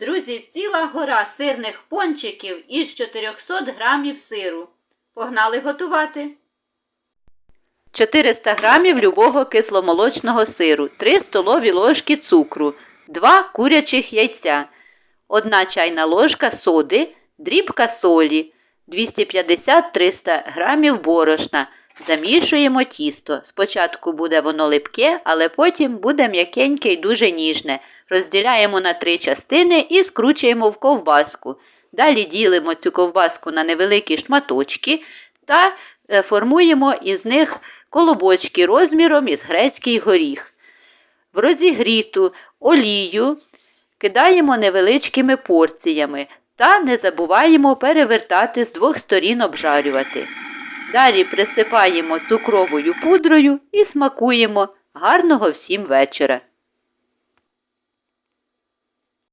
Друзі, ціла гора сирних пончиків із 400 грамів сиру. Погнали готувати. 400 грамів любого кисломолочного сиру, 3 столові ложки цукру, 2 курячих яйця, 1 чайна ложка соди, дрібка солі, 250-300 грамів борошна. Замішуємо тісто. Спочатку буде воно липке, але потім буде м'якеньке і дуже ніжне. Розділяємо на три частини і скручуємо в ковбаску. Далі ділимо цю ковбаску на невеликі шматочки та е, формуємо із них колобочки розміром із грецький горіх. В розігріту олію кидаємо невеличкими порціями та не забуваємо перевертати з двох сторін обжарювати. Далі присипаємо цукровою пудрою і смакуємо. Гарного всім вечора!